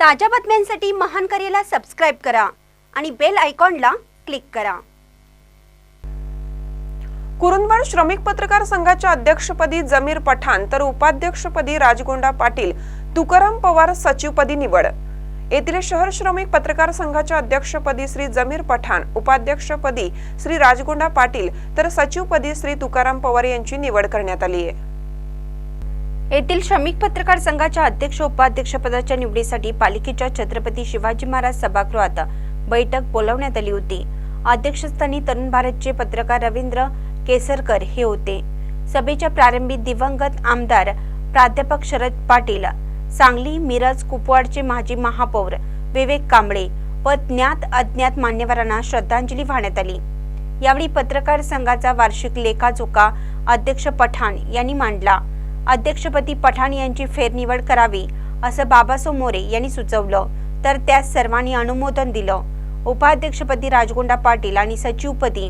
ताज्या बातम्यांसाठी महान करेला सबस्क्राईब करा आणि बेल आयकॉनला क्लिक करा. कुरुंदवाड श्रमिक पत्रकार संघाच्या अध्यक्षपदी जमीर पठाण तर उपाध्यक्षपदी राजगोंडा पाटील तुकाराम पवार सचिवपदी निवड. येथील शहर श्रमिक पत्रकार संघाच्या अध्यक्षपदी श्री जमीर पठाण उपाध्यक्षपदी श्री राजगोंडा पाटील तर सचिवपदी श्री तुकाराम पवार यांची निवड करण्यात आली आहे. येथील श्रमिक पत्रकार संघाच्या अध्यक्ष उपाध्यक्षपदाच्या निवडीसाठी पालिकेच्या छत्रपती शिवाजी महाराज सभागृहात बैठक बोलावण्यात आली होती. अध्यक्षस्थानी तरुण भारतचे पत्रकार रवींद्र केसरकर हे होते. सभेच्या प्रारंभी दिवंगत आमदार प्राध्यापक शरद पाटील सांगली मिरज कुपवाडचे माजी महापौर विवेक कांबळे व ज्ञात अज्ञात मान्यवरांना श्रद्धांजली वाहण्यात आली. यावेळी पत्रकार संघाचा वार्षिक लेखाजोखा अध्यक्ष पठाण यांनी मांडला. अध्यक्षपदी पठाण यांची फेरनिवड करावी असं बाबासो मोरे यांनी सुचवलं. तर त्यास सर्वांनी अनुमोदन दिलं. उपाध्यक्षपदी राजगोंडा पाटील आणि सचिवपदी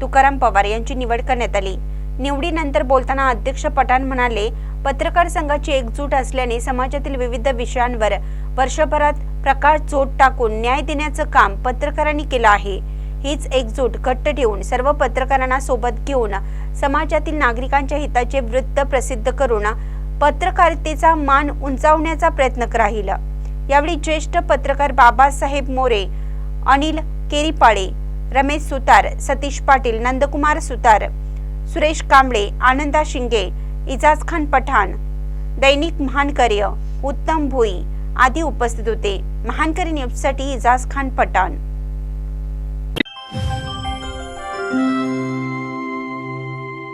तुकाराम पवार यांची निवड करण्यात आली. निवडीनंतर बोलताना अध्यक्ष पठाण म्हणाले पत्रकार संघाची एकजूट असल्याने समाजातील विविध विषयांवर वर्षभरात प्रकाश जोड टाकून न्याय देण्याचं काम पत्रकारांनी केलं आहे. हीच एकजूट घट्ट ठेवून सर्व पत्रकारांना सोबत घेऊन समाजातील नागरिकांच्या हिताचे वृत्त प्रसिद्ध करून पत्रकारितेचा मान उंचावण्याचा प्रयत्न राहील. यावेळी ज्येष्ठ पत्रकार बाबासाहेब मोरे अनिल केरीपाळे रमेश सुतार सतीश पाटील नंदकुमार सुतार सुरेश कांबळे आनंदा शिंगे इजाज खान पठाण दैनिक महानकर्य उत्तम भोई आदी उपस्थित होते. महानकरी न्यूजसाठी इजाज खान पठाण.